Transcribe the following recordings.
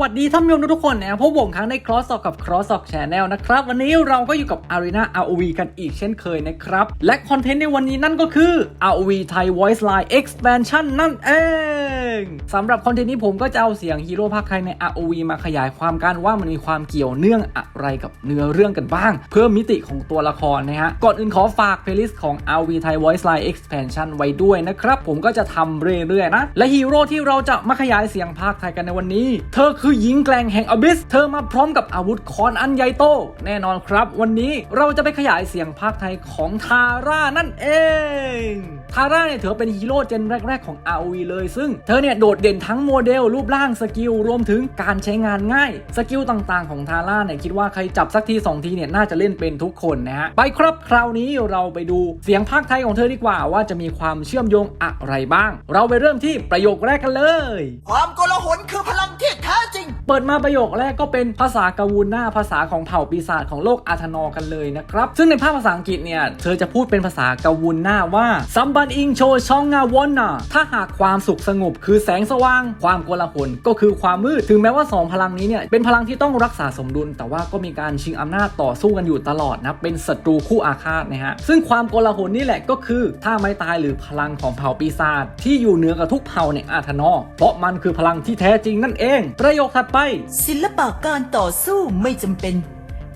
วัสดีท่านผู้ชมทุกคนนะพบผมครั้งใน Cross Talk กับ Cross Talk Channel นะครับ วันนี้เราก็อยู่กับ Arena ROV กันอีกเช่นเคยนะครับ และคอนเทนต์ในวันนี้นั่นก็คือ ROV Thai Voice Line Expansion นั่นเองสำหรับคอนเทนต์นี้ผมก็จะเอาเสียงฮีโร่ภาคไทยใน ROV มาขยายความกันว่ามันมีความเกี่ยวเนื่องอะไรกับเนื้อเรื่องกันบ้าง เพิ่มมิติของตัวละครนะฮะก่อนอื่นขอฝากเพลย์ลิสต์ของ ROV Thai Voice Line Expansion ไว้ด้วยนะครับผมก็จะทำเรื่อยๆนะและฮีโร่ที่เราจะมาขยายเสียงภาคไทยกันในวันนี้ เธอคือือหญิงแกร่งแห่งอบิส เธอมาพร้อมกับอาวุธคอนอันใหญ่โต แน่นอนครับ วันนี้เราจะไปขยายเสียงภาคไทยของทาร่านั่นเองทาร่าเนี่ยถือเป็นฮีโร่เจนแรก ๆ ของ ROV เลย ซึ่งเธอเนี่ยโดดเด่นทั้งโมเดล รูปร่างสกิล รวมถึงการใช้งานง่าย สกิลต่างๆ ของทาร่าเนี่ยคิดว่าใครจับสักที 2 ทีเนี่ยน่าจะเล่นเป็นทุกคนนะฮะ ไปครับคราวนี้เราไปดูเสียงภาคไทยของเธอดีกว่าว่าจะมีความเชื่อมโยงอะไรบ้าง เราไปเริ่มที่ประโยคแรกกันเลย ความโกลาหลคือพลังที่แเปิดมาประโยคแรกก็เป็นภาษากาวูน่าภาษาของเผ่าปีศาจของโลกอาธนอกันเลยนะครับ ซึ่งในภาคภาษาอังกฤษเนี่ย เธอจะพูดเป็นภาษากาวูน่าว่าซัมบันอิงโชชองงาวอนนาถ้าหากความสุขสงบคือแสงสว่าง ความโกลาหลก็คือความมืด ถึงแม้ว่า 2 พลังนี้เนี่ย เป็นพลังที่ต้องรักษาสมดุล แต่ว่าก็มีการชิงอำนาจต่อสู้กันอยู่ตลอดนะเป็นศัตรูคู่อาฆาตนะฮะซึ่งความโกลาหลนี่แหละก็คือท่าไม้ตายหรือพลังของเผ่าปีศาจที่อยู่เหนือกับทุกเผ่าในอาธนอเพราะมันคือพลังที่แท้จริงนั่นเอง ประโยคถัดไปศิลปะการต่อสู้ไม่จำเป็น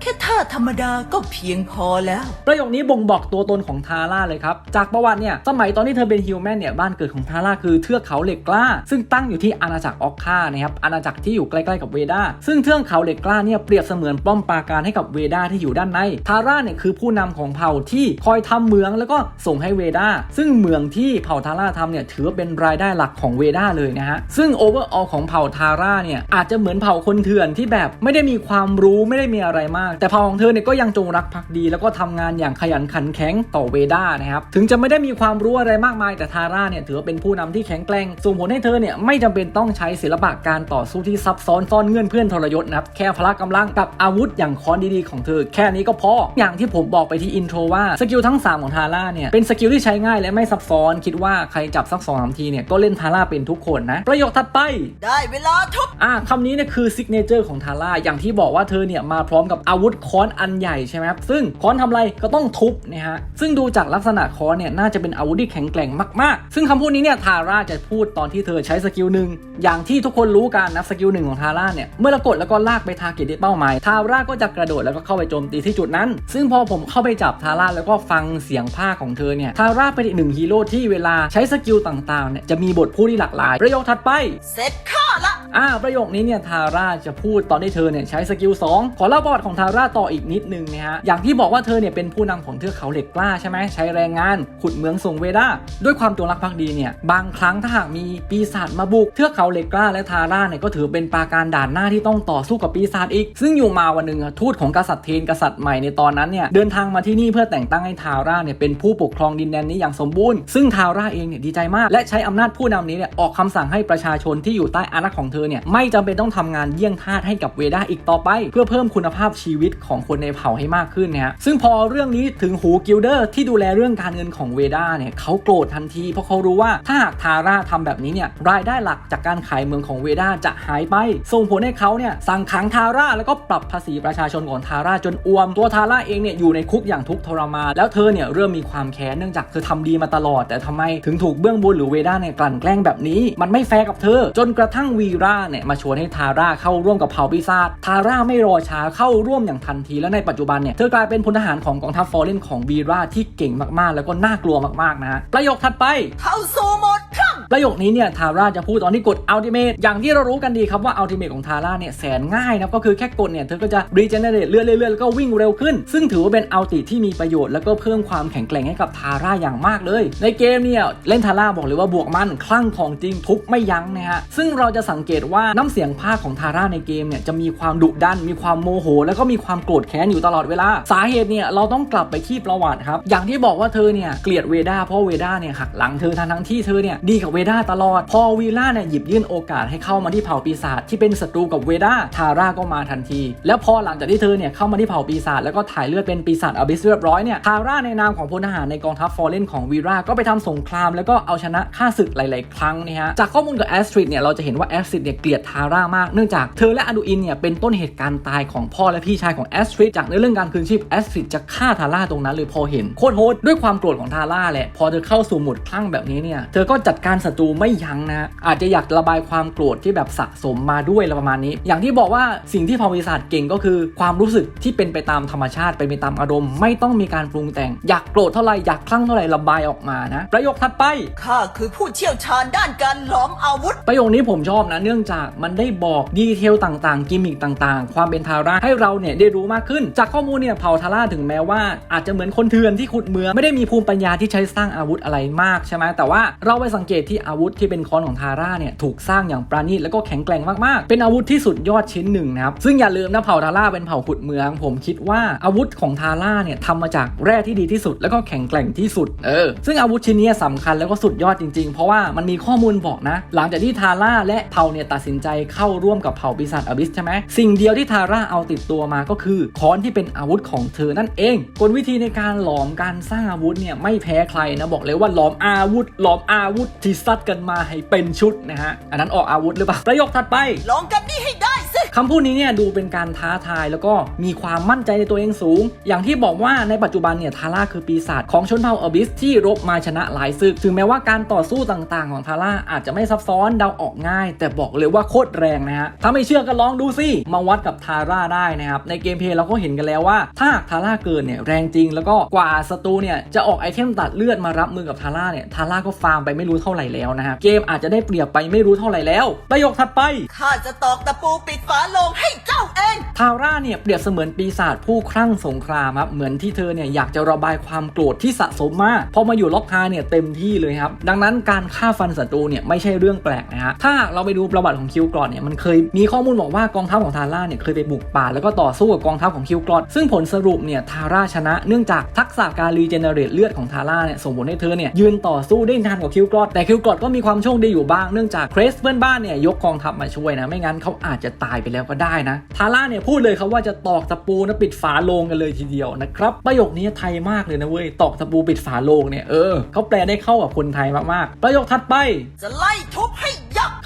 แค่ท่าธรรมดาก็เพียงพอแล้ว ประโยคนี้บ่งบอกตัวตนของทาร่าเลยครับ จากประวัติเนี่ย สมัยตอนที่เธอเป็นฮิวแมนเนี่ย บ้านเกิดของทาร่าคือเทือกเขาเหล็กกล้า ซึ่งตั้งอยู่ที่อาณาจักรออกคานะครับ อาณาจักรที่อยู่ใกล้ๆกับเวดา ซึ่งเทือกเขาเหล็กกล้าเนี่ยเปรียบเสมือนป้อมปราการให้กับเวดาที่อยู่ด้านใน ทาร่าเนี่ยคือผู้นำของเผ่าที่คอยทำเมืองแล้วก็ส่งให้เวดา ซึ่งเมืองที่เผ่าทาร่าทำเนี่ยถือว่าเป็นรายได้หลักของเวดาเลยนะฮะ ซึ่งโอเวอร์ออของเผ่าทาร่าเนี่ยอาจจะเหมือนเผ่าคนเถื่อนที่แบบไม่ได้มีความรู้ไม่ได้มีอะไรมากแต่เผ่าของเธอเนี่ยก็ยังจงรักภักดี แล้วก็ทำงานอย่างขยันขันแข็งต่อเวดานะครับ ถึงจะไม่ได้มีความรู้อะไรมากมายแต่ทาร่าเนี่ยถือว่าเป็นผู้นำที่แข็งแกร่ง ส่งผลให้เธอเนี่ยไม่จำเป็นต้องใช้ศิลปะการต่อสู้ที่ซับซ้อนซ่อนเงื่อนเพื่อนทรยศนะครับ แค่พละกำลังกับอาวุธอย่างค้อนดีๆของเธอ แค่นี้ก็พอ อย่างที่ผมบอกไปที่อินโทรว่าสกิลทั้ง 3 ของทาร่าเนี่ยเป็นสกิลที่ใช้ง่ายและไม่ซับซ้อนคิดว่าใครจับสักสองสามทีเนี่ยก็เล่นทาร่าเป็นทุกคนนะประโยคถัดไป ได้เวลาทุบอ่าคำนี้เนี่ยคือซิกเนเจอร์ของทาร่าอย่างที่บอกว่าเธอเนี่ยมาพร้อมกับอาวุธค้อนอันใหญ่ใช่ไหมครับซึ่งค้อนทำอะไรก็ต้องทุบนะฮะซึ่งดูจากลักษณะค้อนเนี่ยน่าจะเป็นอาวุธที่แข็งแกร่งมากๆ ซึ่งคำพูดนี้เนี่ยทาร่าจะพูดตอนที่เธอใช้สกิลหนึ่งอย่างที่ทุกคนรู้กันนะสกิลหนึ่งของทาร่าเนี่ยเมื่อเรากดแล้วก็ลากไปทาร์เก็ตที่เป้าหมายทาร่าก็จะกระโดดแล้วก็เข้าไปโจมตีที่จุดนั้น ซึ่งพอผมเข้าไปจับทาร่าแล้วก็ฟังเสียงภาคของเธอเนี่ยทาร่าเป็นอีกหนึ่งฮีโร่ที่เวลาใช้สกิลต่างๆเนี่ยจะมีบทพูดที่หลากหลายประโยคถัดไปเสร็จข้า ละอ่าประโยคนี้เนี่ยทาร่าจะพูดตอนที่เธอเนี่ยใช้สกิล2ขอเล่าประวัติของทาร่าต่ออีกนิดนึงนะฮะอย่างที่บอกว่าเธอเนี่ยเป็นผู้นำของเทือกเขาเหล็กกล้าใช่ไหมใช้แรงงาน ขุดเมืองส่งเวดาด้วยความจงรักภักดีเนี่ยบางครั้งถ้าหากมีปีศาจมาบุกเทือกเขาเหล็กกล้าและทาร่าเนี่ยก็ถือเป็นปาการด่านหน้าที่ต้องต่อสู้กับปีศาจอีก ซึ่งอยู่มาวันหนึ่งทูตของกษัตริย์เทนกษัตริย์ใหม่ในตอนนั้นเนี่ยเดินทางมาที่นี่เพื่อแต่งตั้งให้ทาร่าเนี่ยเป็นผู้ปกครองดินแดนนี้อย่างสมบูรณ์ซึ่งทาร่าเองเนี่ยดีใจมาก และใช้อำนาจผู้นำนี้เนี่ยออกคำสั่งให้ประชาชนที่อยู่ใต้อานัตของเธอเนี่ยไม่จำเป็นต้องทำงานเยี่ยงทาสให้กับเวดาอีกต่อไป เพื่อเพิ่มคุณภาพชีวิตของคนในเผ่าให้มากขึ้นนะฮะซึ่งพอเรื่องนี้ถึงหูกิลเดอร์ที่ดูแลเรื่องการเงินของเวดาเนี่ยเขาโกรธทันทีเพราะเขารู้ว่าถ้าหากทาร่าทำแบบนี้เนี่ยรายได้หลักจากการขายเมืองของเวดาจะหายไป ส่งผลให้เขาเนี่ยสั่งขังทาร่าแล้วก็ปรับภาษีประชาชนของทาร่าจนอ้วม ตัวทาร่าเองเนี่ยอยู่ในคุกอย่างทุกข์ทรมานแล้วเธอเนี่ยเริ่มมีความแค้นเนื่องจากเธอทำดีมาตลอด แต่ทำไมถึงถูกเบื้องบนหรือเวดาเนี่ยกลั่นแกล้งแบบนี้ มันไม่แฟร์กับเธอ จนกระทั่งวีราเนี่ยมาชวนให้ทาร่าเข้าร่วมกับเผ่าปีศาจทาร่าไม่รอช้าเข้าร่วมอย่างทันทีและในปัจจุบันเนี่ยเธอกลายเป็นพลทหารของกองทัพฟอร์เรนของวีราที่เก่งมากๆ แล้วก็น่ากลัวมากๆนะฮะประโยคถัดไปเข้าสู่หมดค่ะ ประโยคนี้เนี่ยทาร่าจะพูดตอนที่กดอัลติเม e อย่างที่เรารู้กันดีครับว่าอัลติเม e ของทาร่าเนี่ยแสนง่ายนะก็คือแค่กดเนี่ยเธอก็จะรีเจเนเรตเรื่อยๆแล้วก็วิ่งเร็วขึ้น ซึ่งถือว่าเป็นอัลติที่มีประโยชน์แล้วก็เพิ่มความแข็งแกร่งให้กับทาร่าอย่างมากเลย ในเกมเนี่ยเล่นทาร่าบอกเลยว่าบวกมันคลั่งของจริงทุบไม่ยั้งนะฮะซึ่งเราจะสังเกตว่าน้ำเสียงภาคของทาร่าในเกมเนี่ยจะมีความดุดันมีความโมโห แล้วก็มีความโกรธแค้นอยู่ตลอดเวลาสาเหตุเนี่ยเราต้องกลับไปที่ประวัติครับอย่างที่บอกว่าเธอเนี่ยเกลียดเวดาเพราะเวดาเนี่ยหักหลังเธอทั้งที่เธอเนี่ยดีกับเวด้าตลอด พอวีล่าเนี่ยหยิบยื่นโอกาสให้เข้ามาที่เผ่าปีศาจที่เป็นศัตรูกับเวด้าทาร่าก็มาทันที แล้วพอหลังจากที่เธอเนี่ยเข้ามาที่เผ่าปีศาจแล้วก็ถ่ายเลือดเป็นปีศาจอบิสเรียบร้อยเนี่ยทาร่าในนามของพลทหารในกองทัพฟอร์เรนของวีราก็ไปทำสงครามแล้วก็เอาชนะฆ่าศึกหลาย ๆ ครั้งนะฮะจากข้อมูลกับแอสตริดเนี่ยเราจะเห็นว่าแอสตริดเนี่ยเกลียดทาร่ามากเนื่องจากเธอและอดูอินเนี่ยเป็นต้นเหตุการณ์ตายของพ่อและพี่ชายของแอสตริดจากในเรื่องการคืนชีพแอสตริดจะฆ่าทาร่าตรงนั้นเลยพอเห็นโคตรโหดด้วยความโกรธของทาร่าแหละพอเธอเข้าสู่หมดคลั่งแบบนี้เนี่ยเธอก็จัดการศัตรูไม่ยั้งนะอาจจะอยากระบายความโกรธที่แบบสะสมมาด้วยอะไรประมาณนี้ อย่างที่บอกว่าสิ่งที่เผ่าปีศาจเก่งก็คือ ความรู้สึกที่เป็นไปตามธรรมชาติเป็นไปตามอารมณ์ ไม่ต้องมีการปรุงแต่ง อยากโกรธเท่าไหร่อยากคลั่งเท่าไหร่ระบายออกมานะประโยคถัดไปข้าคือผู้เชี่ยวชาญด้านการหลอมอาวุธ ประโยคนี้ผมชอบนะ เนื่องจากมันได้บอกดีเทลต่างๆกิมมิคต่างๆ ความเป็นทาร่าให้เราเนี่ยได้รู้มากขึ้น จากข้อมูลเนี่ยเผ่าทาร่าถึงแม้ว่าอาจจะเหมือนคนเถื่อนที่ขุดเมืองไม่ได้มีภูมิปัญญาที่ใช้สร้างอาวุธอะไรมากใช่ไหมแต่ว่าเราไปสังเกตที่อาวุธที่เป็นค้อนของทาร่าเนี่ยถูกสร้างอย่างปราณีตแล้วก็แข็งแกร่งมากๆ เป็นอาวุธที่สุดยอดชิ้นหนึ่งนะครับ ซึ่งอย่าลืมนะเผ่าทาร่าเป็นเผ่าขุดเมือง ผมคิดว่าอาวุธของทาร่าเนี่ยทำมาจากแร่ที่ดีที่สุด แล้วก็แข็งแกร่งที่สุด เออ ซึ่งอาวุธชิ้นนี้สำคัญแล้วก็สุดยอดจริงๆ เพราะว่ามันมีข้อมูลบอกนะ หลังจากที่ทาร่าและเผ่าเนี่ยตัดสินใจเข้าร่วมกับเผ่าปีศาจอบิสใช่ไหมสิ่งเดียวที่ทาร่าเอาติดตัวมาก็คือค้อนที่เป็นอาวุธของเธอนั่นเองกลวิธีในการหลอมการสร้างอาวุธเนี่ยไม่แพ้ใครนะบอกเลยว่าหลอมอาวุธ หลอมอาวุธทีซัดกันมาให้เป็นชุดนะฮะ อันนั้นออกอาวุธหรือเปล่า ประโยคถัดไป ลองกันนี่ให้ได้ คำพูดนี้เนี่ยดูเป็นการท้าทายแล้วก็มีความมั่นใจในตัวเองสูง อย่างที่บอกว่าในปัจจุบันเนี่ยทาร่าคือปีศาจของชนเผ่าอบิสที่รบมาชนะหลายศึก ถึงแม้ว่าการต่อสู้ต่างๆ ของทาร่าอาจจะไม่ซับซ้อนเดาออกง่าย แต่บอกเลยว่าโคตรแรงนะฮะถ้าไม่เชื่อก็ลองดูสิมาวัดกับทาร่าได้นะครับในเกมเพลย์เราก็เห็นกันแล้วว่า ถ้าทาร่าเกินเนี่ยแรงจริง แล้วก็กว่าศัตรูเนี่ยจะออกไอเทมตัดเลือดมารับมือกับทาร่าเนี่ยทาร่าก็ฟาร์มไปไม่รู้เท่าไหร่แล้วนะฮะเกมอาจจะได้เปรียบไปไม่รู้เท่าไหร่แล้ว ประโยคถัดไปข้าจะตอกตะปูปิดฝาโลงให้เจ้าเอง ทาร่าเนี่ยเปรียบเสมือนปีศาจผู้คลั่งสงครามครับ เหมือนที่เธอเนี่ยอยากจะระบายความโกรธที่สะสมมาพอมาอยู่ล็อกฮาเนี่ยเต็มที่เลยครับ ดังนั้นการฆ่าฟันศัตรูเนี่ยไม่ใช่เรื่องแปลกนะฮะ ถ้าเราไปดูประวัติของคิวกรอดเนี่ยมันเคยมีข้อมูลบอกว่ากองทัพของทาร่าเนี่ยเคยไปบุกป่าแล้วก็ต่อสู้กับกองทัพของคิวกรอดซึ่งผลสรุปเนี่ยทาร่าชนะเนื่องจากทักษะการรีเจเนเรตเลือดของทาร่าเนี่ยส่งผลให้เธอเนี่ยยืนต่อสู้ได้นานกว่าคิวกรอดแต่คิวกรอดก็มีความโชคดีอยู่บ้างเนื่องจากเครสเพื่อนบ้านเนี่ยยกกองทัพมาช่วยนะไม่งั้นเขาอาจจะตายไปแล้วก็ได้นะ ทาร่าเนี่ยพูดเลยครับว่าจะตอกตะปูนะปิดฝาโลงกันเลยทีเดียวนะครับประโยคนี้ไทยมากเลยนะเว้ยตอกตะปูปิดฝาโลงเนี่ยเออเขาแปลได้เข้ากับคนไทยมากๆประโยคถัดไปจะไล่ทุบให้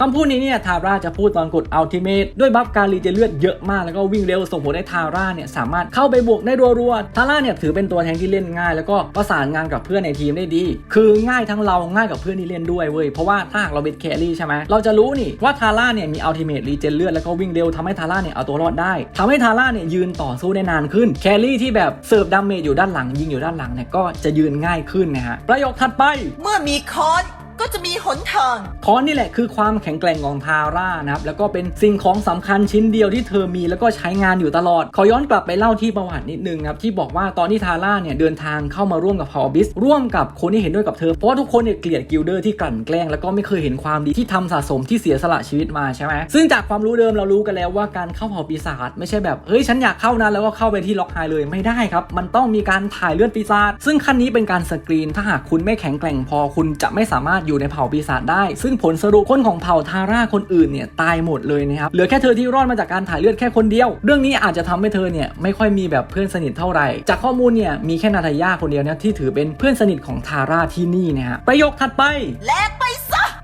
คำพูดนี้เนี่ยทาร่าจะพูดตอนกดอัลติเมทด้วยบัฟการรีเจนเลือดเยอะมากแล้วก็วิ่งเร็วส่งผลให้ทาร่าเนี่ยสามารถเข้าไปบวกได้รัวๆทาร่าเนี่ยถือเป็นตัวแทงที่เล่นง่าย แล้วก็ประสานงานกับเพื่อนในทีมได้ดี คือง่ายทั้งเราง่ายกับเพื่อนที่เล่นด้วยเว้ยเพราะว่าถ้าหากเราเป็นแครี่ใช่ไหมเราจะรู้นี่ว่าทาร่าเนี่ยมีอัลติเมทรีเจนเลือดแล้วก็วิ่งเร็วทำให้ทาร่าเนี่ยเอาตัวรอดได้ทำให้ทาร่าเนี่ยยืนต่อสู้ได้นานขึ้นแครี่ที่แบบเสิร์ฟดาเมจอยู่ด้านหลังยิงอยู่ด้านหลังเนี่ยก็จะยืนง่ายขึ้นนะฮะประโยคถัดไปเมื่อมีคอน ก็จะมีหนทางค้อนนี่แหละคือความแข็งแกร่งของทาร่านะครับแล้วก็เป็นสิ่งของสำคัญชิ้นเดียวที่เธอมีแล้วก็ใช้งานอยู่ตลอด ขอย้อนกลับไปเล่าที่ประวัตินิดนึงครับที่บอกว่าตอนที่ทาร่าเนี่ยเดินทางเข้ามาร่วมกับพาวบิสร่วมกับคนที่เห็นด้วยกับเธอเพราะว่าทุกคนเนี่ยเกลียดกิลเดอร์ที่กลั่นแกล้งแล้วก็ไม่เคยเห็นความดีที่ทำสะสมที่เสียสละชีวิตมาใช่ไหมซึ่งจากความรู้เดิมเรารู้กันแล้วว่าการเข้าเผ่าปีศาจไม่ใช่แบบเฮ้ยฉันอยากเข้านะแล้วก็เข้าไปที่ล็อกไฮเลยไม่ได้ครับ มันต้องมีการถ่ายเลือดปีศาจซึ่งขั้นนี้เป็นการสกรีนถ้าหากคุณไม่แข็งแกร่งพอคุณจะไม่สามารถอยู่ในเผ่าปีศาจได้ ซึ่งผลสรุปคนของเผ่าทาร่าคนอื่นเนี่ยตายหมดเลยนะครับ เหลือแค่เธอที่รอดมาจากการถ่ายเลือดแค่คนเดียว เรื่องนี้อาจจะทำให้เธอเนี่ยไม่ค่อยมีแบบเพื่อนสนิทเท่าไหร่ จากข้อมูลเนี่ยมีแค่นาทายาคนเดียวนะที่ถือเป็นเพื่อนสนิทของทาร่าที่นี่นะฮะ ประโยคถัดไป แลกไปซะ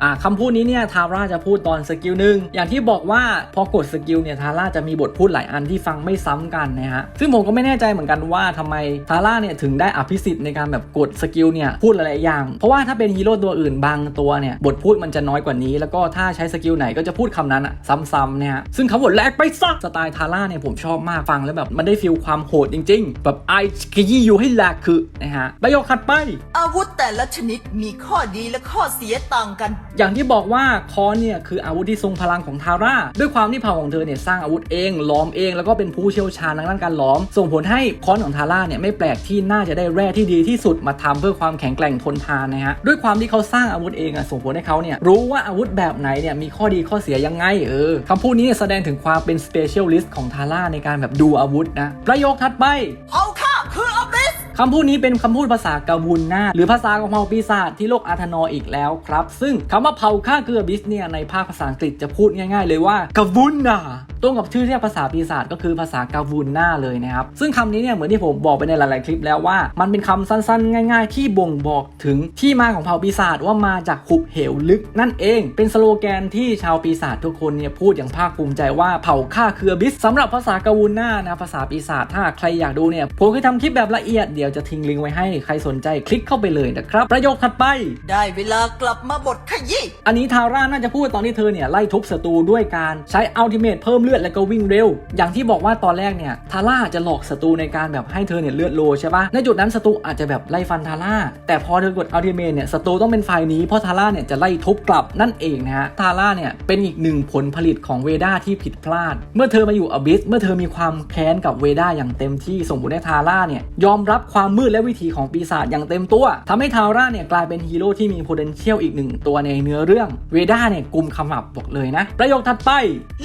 อ่าคำพูดนี้เนี่ยทาร่าจะพูดตอนสกิลหนึ่งอย่างที่บอกว่าพอกดสกิลเนี่ยทาร่าจะมีบทพูดหลายอันที่ฟังไม่ซ้ำกันนะฮะซึ่งผมก็ไม่แน่ใจเหมือนกันว่าทำไมทาร่าเนี่ยถึงได้อภิสิทธิ์ในการแบบกดสกิลเนี่ยพูดหลายๆอย่าง เพราะว่าถ้าเป็นฮีโร่ตัวอื่นบางตัวเนี่ยบทพูดมันจะน้อยกว่านี้ แล้วก็ถ้าใช้สกิลไหนก็จะพูดคำนั้นอะซ้ำๆเนี่ยซึ่งคำว่าแลกไปซะสไตล์ทาร่าเนี่ยผมชอบมากฟังแล้วแบบมันได้ฟีลความโหดจริง ๆ แบบไอขยี้อยู่ให้แลกคือนะฮะประโยคถัดไป อาวุธแต่ละชนิดมีข้อดีและข้อเสียต่างกันอย่างที่บอกว่าค้อนเนี่ยคืออาวุธที่ทรงพลังของทาร่าด้วยความที่เผ่าของเธอเนี่ยสร้างอาวุธเองล้อมเอง แล้วก็เป็นผู้เชี่ยวชาญทางด้านการล้อม ส่งผลให้ค้อนของทาร่าเนี่ยไม่แปลกที่น่าจะได้แร่ที่ดีที่สุดมาทำเพื่อความแข็งแกร่งทนทานนะฮะด้วยความที่เขาสร้างอาวุธเองอะส่งผลให้เขาเนี่ยรู้ว่าอาวุธแบบไหนเนี่ยมีข้อดีข้อเสียยังไงเออคำพูดนี้เนี่ยแสดงถึงความเป็น specialist ของทาร่าในการแบบดูอาวุธนะประโยคถัดไปเอาข้าคืออบิส คำพูดนี้เป็นคำพูดภาษากาวูนนาหรือภาษาของเผ่าปีศาจที่โลกอาธนออีกแล้วครับ ซึ่งคำว่าเผ่าฆ่าเกือบิสเนี่ยในภาคภาษาอังกฤษจะพูดง่าย ๆ เลยว่ากาวูนนาตรงกับชื่อเรียกภาษาปีศาจก็คือภาษากาวูนนาเลยนะครับ ซึ่งคำนี้เนี่ยเหมือนที่ผมบอกไปในหลาย ๆ คลิปแล้วว่า มันเป็นคำสั้น ๆ ง่าย ๆ ที่บ่งบอกถึงที่มาของเผ่าปีศาจว่ามาจากหุบเหวลึกนั่นเอง เป็นสโลแกนที่ชาวปีศาจทุกคนเนี่ยพูดอย่างภาคภูมิใจว่าเผ่าฆ่าเคือบิสสำหรับภาษากาวูนนานะภาษาปีศาจถ้าใครอยากดูเนี่ยผมเคยทำคลิปแบบละเอียดเดี๋ยวจะทิ้งลิงก์ไว้ให้ใครสนใจคลิกเข้าไปเลยนะครับ ประโยคถัดไป ได้เวลากลับมาบทขยี้อันนี้ทาร่าน่าจะพูดตอนที่เธอเนี่ยไล่ทุบศัตรูด้วยการใช้อัลติเมทเพิ่มเลือดและก็วิ่งเร็ว อย่างที่บอกว่าตอนแรกเนี่ยทาร่าจะหลอกศัตรูในการแบบให้เธอเนี่ยเลือดโลใช่ปะในจุดนั้นศัตรูอาจจะแบบไล่ฟันทาร่าแต่พอเธอกดอัลติเมทเนี่ยศัตรูต้องเป็นฝ่ายหนี้เพราะทาร่าเนี่ยจะไล่ทุบกลับนั่นเองนะฮะทาร่าเนี่ยเป็นอีกหนึ่งผลผลิตของเวด้าที่ผิดพลาด เมื่อเธอมาอยู่อบิสเมื่อเธอมีความแค้นกับเวด้าอย่างเต็มที่ส่งผลให้ทาร่าเนี่ยยอมรับความมืดและวิธีของปีศาจอย่างเต็มตัวทำให้ทาร่าเนี่ยกลายเป็นฮีโร่ที่มี potential อีกหนึ่งตัวในเนื้อเรื่อง เวด้าเนี่ยกุมขมับบอกเลยนะ ประโยคถัดไป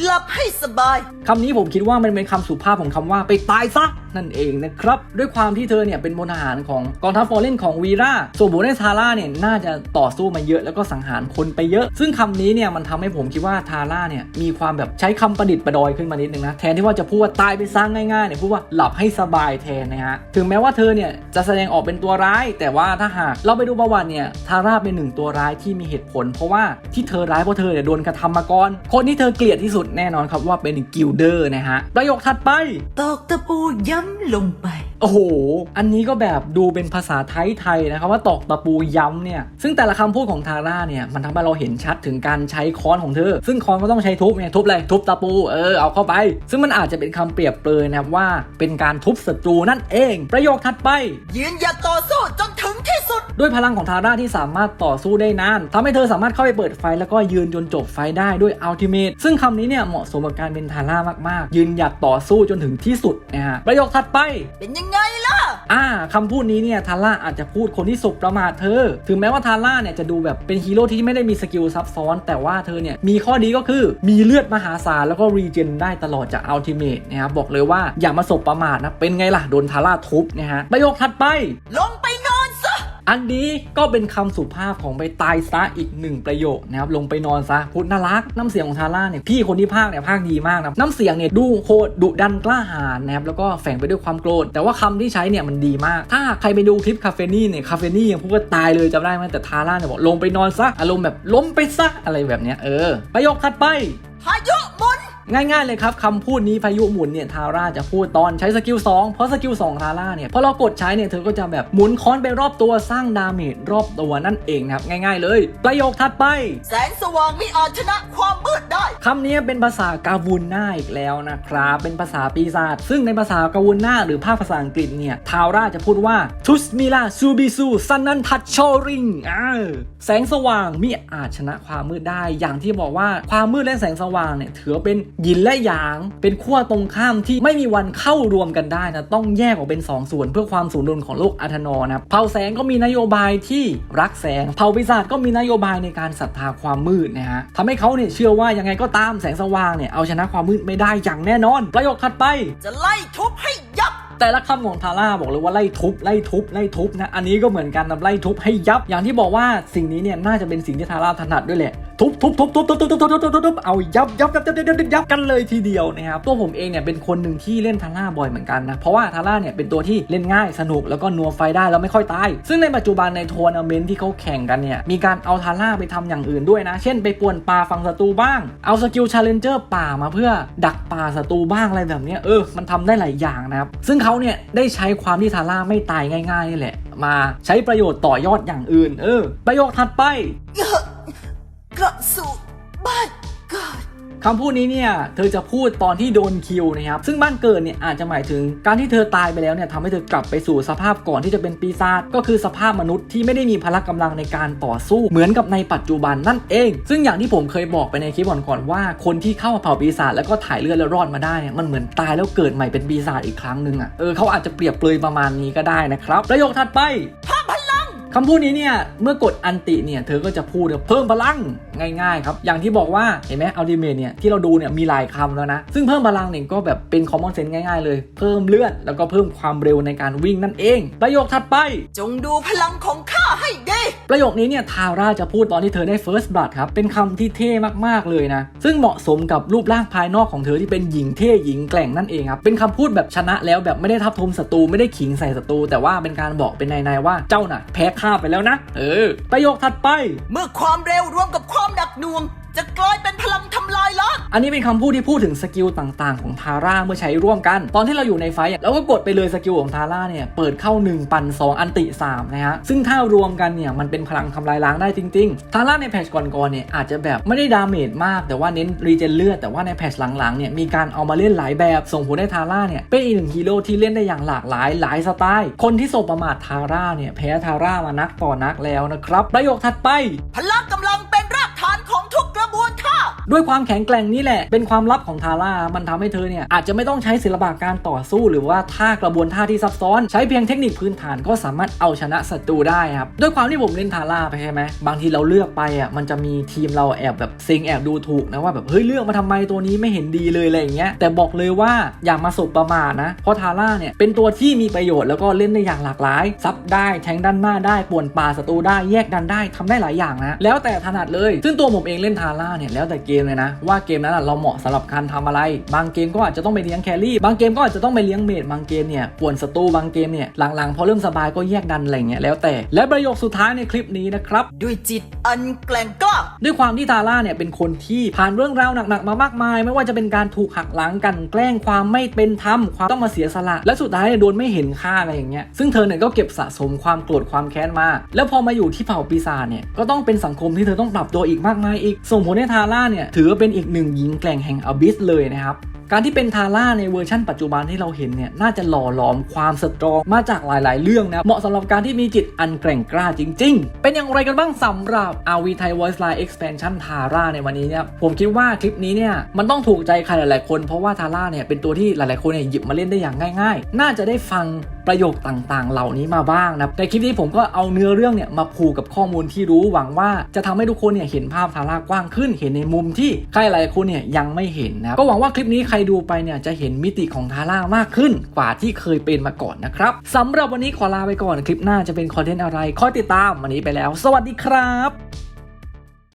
หลับให้สบายคำนี้ผมคิดว่ามันเป็นคำสุภาพของคำว่าไปตายซะ นั่นเองนะครับด้วยความที่เธอเนี่ยเป็นพลทหารของกองทัพฟอร์เรนของวีราส่วนบุเนทาร่าเนี่ยน่าจะต่อสู้มาเยอะแล้วก็สังหารคนไปเยอะ ซึ่งคำนี้เนี่ยมันทำให้ผมคิดว่าทาร่าเนี่ยมีความแบบใช้คำประดิษฐ์ประดอยขึ้นมานิดนึงนะแทนที่ว่าจะพูดว่าตายไปซะง่ายๆเนี่ยพูดว่าหลับให้สบายแทนนะฮะถึงแม้ว่าเธอเนี่ยจะแสดงออกเป็นตัวร้าย แต่ว่าถ้าหากเราไปดูประวัติเนี่ยทาร่าเป็นหนึ่งตัวร้ายที่มีเหตุผล เพราะว่าที่เธอร้ายเพราะเธอเนี่ยโดนกระทำมาก่อนคนที่เธอเกลียดที่สุดแน่นอนครับว่าเป็นกิลเดอร์นะฮะประโยคถัดไปตอกตะปูย้ lắm lùng bề. โอ้โห อันนี้ก็แบบดูเป็นภาษาไทยไทยนะครับว่าตอกตะปูย้ำเนี่ย ซึ่งแต่ละคำพูดของทาร่าเนี่ย มันทำให้เราเห็นชัดถึงการใช้ค้อนของเธอ ซึ่งค้อนก็ต้องใช้ทุบไงทุบเลยทุบตะปูเออเอาเข้าไป ซึ่งมันอาจจะเป็นคำเปรียบเปรยนะครับว่าเป็นการทุบศัตรูนั่นเอง ประโยคถัดไป ยืนหยัดต่อสู้จนถึงที่สุด ด้วยพลังของทาร่าที่สามารถต่อสู้ได้นานทำให้เธอสามารถเข้าไปเปิดไฟแล้วก็ยืนจนจบไฟได้ด้วยอัลติเมทซึ่งคำนี้เนี่ยเหมาะสมกับการเป็นทาร่ามากๆ ยืนหยัดต่อสู้จนถึงที่สุดนะฮะประโยคถัดไปเป็นยังไงล่ะ อ่าคำพูดนี้เนี่ยทาร่าอาจจะพูดคนที่สบประมาทเธอ ถึงแม้ว่าทาร่าเนี่ยจะดูแบบเป็นฮีโร่ที่ไม่ได้มีสกิลซับซ้อน แต่ว่าเธอเนี่ยมีข้อดีก็คือมีเลือดมหาศาลแล้วก็รีเจนได้ตลอดจากอัลติเมทนะครับบอกเลยว่าอย่ามาสบประมาทนะเป็นไงล่ะโดนทาร่าทุบนะฮะประโยคถัดไป ลงไปน อันนี้ก็เป็นคำสุภาพของไปตายซะอีกหนึ่งประโยคนะครับลงไปนอนซะพูดน่ารักน้ำเสียงของทาร่าเนี่ยพี่คนที่พากย์เนี่ยพากดีมากนะน้ำเสียงเนี่ยดูโคตรดุดันกล้าหาญนะครับแล้วก็แฝงไปด้วยความโกรธแต่ว่าคำที่ใช้เนี่ยมันดีมาก ถ้าใครไปดูคลิปคาเฟนี่เนี่ยคาเฟนี่ยังพูดว่าตายเลยจำได้ไหมแต่ทาร่าเนี่ยบอกลงไปนอนซะอารมณ์แบบล้มไปซะอะไรแบบเนี้ยเออประโยคถัดไปพายุ ง่ายๆเลยครับคำพูดนี้พายุหมุนเนี่ยทาร่าจะพูดตอนใช้สกิล2เพราะสกิล2ทาร่าเนี่ยพอเรากดใช้เนี่ยเธอก็จะแบบหมุนค้อนไปรอบตัวสร้างดาเมจรอบตัวนั่นเองนะครับง่ายๆเลย ประโยคถัดไป แสงสว่างไม่อาจชนะความมืดได้คำนี้เป็นภาษากาวูนนาอีกแล้วนะครับเป็นภาษาปีศาจซึ่งในภาษากาวูนนาหรือภาคภาษาอังกฤษเนี่ยทาร่าจะพูดว่าทุสมิลาซูบิซูซันนันทัชโชริงอ่าแสงสว่างมิอาจชนะความมืดได้ อย่างที่บอกว่าความมืดและแสงสว่างเนี่ยถือว่าเป็นหยินและหยางเป็นขั้วตรงข้ามที่ไม่มีวันเข้ารวมกันได้นะต้องแยกออกเป็น 2 ส่วนเพื่อความสมดุลของโลกอาธนอนะครับเผ่าแสงก็มีนโยบายที่รักแสง เผ่าปีศาจก็มีนโยบายในการศรัทธาความมืดนะฮะทำให้เขาเนี่ยเชื่อว่ายังไงก็ตามแสงสว่างเนี่ยเอาชนะความมืดไม่ได้อย่างแน่นอน ประโยคถัดไปจะไล่ทุบให้ยับแต่ละคำของทาร่าบอกเลยว่าไล่ทุบไล่ทุบไล่ทุบนะอันนี้ก็เหมือนกันนะไล่ทุบให้ยับ อย่างที่บอกว่าสิ่งนี้เนี่ยน่าจะเป็นสิ่งที่ทาร่าถนัดด้วยแหละ ทุบทุบทุบทุบทุบทุบทุบทุบทุบทุบทุบเอายับยับยับยับยับยับยับกันเลยทีเดียวนะครับตัวผมเองเนี่ยเป็นคนหนึ่งที่เล่นทาร่าบ่อยเหมือนกันนะ เพราะว่าทาร่าเนี่ยเป็นตัวที่เล่นง่ายสนุกแล้วก็นัวไฟได้แล้วไม่ค่อยตาย ซึ่งในปัจจุบันในทัวร์นาเมนต์ที่เขาแข่งกันเนี่ยมีการเอาทาร่าไปทำอย่างอื่นด้วยนะ เช่นไปป่วนป่าฝั่งศัตรูบ้าง เอาสกิลชาเลนเจอร์ป่ามาเพื่อดักป่าศัตรูบ้างอะไรแบบนี้เออมันทำได้หลายอย่างนะครับซึ่งเขาเนี่ยได้ใช้ความที่ทาร่าไม่ตายง่ายๆนี่แหละมาใช้ประโยชน์ต่อยอดอย่างอื่น เออ ประโยคถัดไป กระสู่บ้านเกิดคำพูดนี้เนี่ยเธอจะพูดตอนที่โดนคิวนะครับซึ่งบ้านเกิดเนี่ยอาจจะหมายถึงการที่เธอตายไปแล้วเนี่ยทำให้เธอกลับไปสู่สภาพก่อนที่จะเป็นปีศาจก็คือสภาพมนุษย์ที่ไม่ได้มีพละกำลังในการต่อสู้เหมือนกับในปัจจุบันนั่นเอง ซึ่งอย่างที่ผมเคยบอกไปในคลิปก่อนๆว่า คนที่เข้ามาเผ่าปีศาจแล้วก็ถ่ายเลือดแล้วรอดมาได้เนี่ยมันเหมือนตายแล้วเกิดใหม่เป็นปีศาจอีกครั้งหนึ่งอะเออเขาอาจจะเปรียบเปรยประมาณนี้ก็ได้นะครับประโยคถัดไปพลังค คำพูดนี้เนี่ยเมื่อกดอันติเนี่ยเธอก็จะพูดเพิ่มพลังง่ายๆครับอย่างที่บอกว่าเห็นไหมอัลติเมทเนี่ยที่เราดูเนี่ยมีหลายคำแล้วนะ ซึ่งเพิ่มพลังเนี่ยก็แบบเป็นคอมมอนเซนส์ง่ายๆ เลย เพิ่มเลือดแล้วก็เพิ่มความเร็วในการวิ่งนั่นเอง ประโยคถัดไป จงดูพลังของข้า ให้ดี ประโยคนี้เนี่ยทาร่าจะพูดตอนที่เธอได้ First Blood ครับ เป็นคำที่เท่มากๆเลยนะ ซึ่งเหมาะสมกับรูปร่างภายนอกของเธอที่เป็นหญิงเท่หญิงแกร่งนั่นเองครับ เป็นคำพูดแบบชนะแล้วแบบไม่ได้ทับทมศัตรูไม่ได้ขิงใส่ศัตรูแต่ว่าเป็นการบอกเป็นในๆว่าเจ้าน่ะแพ้ข้าไปแล้วนะ เออ ประโยคถัดไป เมื่อความเร็วรวมกับความหนักหน่วง จะกลายเป็นพลังทำลายล้างอันนี้เป็นคำพูดที่พูดถึงสกิลต่างๆ ของทาร่าเมื่อใช้ร่วมกัน ตอนที่เราอยู่ในไฟท์เราก็กดไปเลยสกิลของทาร่าเนี่ยเปิดเข้า 1 ปัน 2 อันติ 3 นะฮะ ซึ่งถ้ารวมกันเนี่ยมันเป็นพลังทำลายล้างได้จริงๆ ทาร่าในแพทชก่อนๆเนี่ยอาจจะแบบไม่ได้ดาเมจมาก แต่ว่าเน้นรีเจนเลือดแต่ว่าในแพทชหลังๆเนี่ยมีการเอามาเล่นหลายแบบส่งผลให้ทาร่าเนี่ยเป็นอีกหนึ่งฮีโร่ที่เล่นได้อย่างหลากหลายหลายสไตล์คนที่สบประมาททาร่าเนี่ยแพ้ทาร่ามานักต่อนักแล้วนะครับประโยคถัดไปพลังกำ ด้วยความแข็งแกร่งนี่แหละ เป็นความลับของทาร่า มันทำให้เธอเนี่ย อาจจะไม่ต้องใช้ศิลปะการต่อสู้ หรือว่าท่ากระบวนท่าที่ซับซ้อน ใช้เพียงเทคนิคพื้นฐานก็สามารถเอาชนะศัตรูได้ครับ ด้วยความที่ผมเล่นทาร่าไปใช่ไหม บางทีเราเลือกไปอะ มันจะมีทีมเราแอบแบบเซ็งแอบดูถูกนะว่าแบบเฮ้ยเลือกมาทำไมตัวนี้ไม่เห็นดีเลยอะไรอย่างเงี้ย แต่บอกเลยว่าอย่ามาสบประมาทนะ เพราะทาร่าเนี่ยเป็นตัวที่มีประโยชน์แล้วก็เล่นได้อย่างหลากหลาย ซับได้แทงด้านหน้าได้ป่วนป่าศัตรูได้แยกดันได้ทำได้หลายอย่างนะ แล้วแต่ถนัดเลย ซึ่งตัวผมเองเล่นทาร่าเนี่ยแล้วแต่เกมเลยนะ ว่าเกมนั้นอะเราเหมาะสำหรับการทำอะไร บางเกมก็อาจจะต้องไปเลี้ยงแครี่ บางเกมก็อาจจะต้องไปเลี้ยงเมดบางเกมเนี่ยป่วนศัตรูบางเกมเนี่ยหลังๆพอเริ่มสบายก็แยกดันอะไรเงี้ยแล้วแต่ และประโยคสุดท้ายในคลิปนี้นะครับด้วยจิตอันแกล่งกล้าด้วยความที่ทาร่าเนี่ยเป็นคนที่ผ่านเรื่องราวหนักๆมามากมาย ไม่ว่าจะเป็นการถูกหักหลังกันแกล้งความไม่เป็นธรรมความต้องมาเสียสละ และสุดท้ายเนี่ยโดนไม่เห็นค่าอะไรอย่างเงี้ยซึ่งเธอเนี่ยก็เก็บสะสมความโกรธความแค้นมา แล้วพอมาอยู่ที่เผ่าปีศาจเนี่ยก็ต้องเป็นสังคมที่เธอต้องปรับตัวอีกมากมายอีกส่งผลให้ทาร่าเนี่ยถือว่าเป็นอีกหนึ่งหญิงแกร่งแห่งอบิสเลยนะครับการที่เป็นทาร่าในเวอร์ชั่นปัจจุบันที่เราเห็นเนี่ยน่าจะหล่อหลอมความสตรองมาจากหลายๆ เรื่องนะเหมาะสำหรับการที่มีจิตอันแกร่งกล้าจริง ๆ เป็นอย่างไรกันบ้างสำหรับ RV Thai Voice Line Expansion ทาร่าในวันนี้เนี่ยผมคิดว่าคลิปนี้เนี่ยมันต้องถูกใจใครหลาย ๆ คนเพราะว่าทาร่าเนี่ยเป็นตัวที่หลาย ๆ คนเนี่ยหยิบมาเล่นได้อย่างง่าย ๆ น่าจะได้ฟังประโยคต่างๆ เหล่านี้มาบ้างนะในคลิปนี้ผมก็เอาเนื้อเรื่องเนี่ยมาผูกกับข้อมูลที่รู้หวังว่าจะทำให้ทุกคนเนี่ยเห็นภาพทาร่ากว้างขึ้น เห็นในมุมที่ใครหลายๆคนเนี่ยยังไม่เห็นนะก็หวังว่าคลิปนี้ใครดูไปเนี่ยจะเห็นมิติของทาร่ามากขึ้นกว่าที่เคยเป็นมาก่อนนะครับสำหรับวันนี้ขอลาไปก่อนคลิปหน้าจะเป็นคอนเทนต์อะไรคอยติดตามวันนี้ไปแล้ว สวัสดีครับ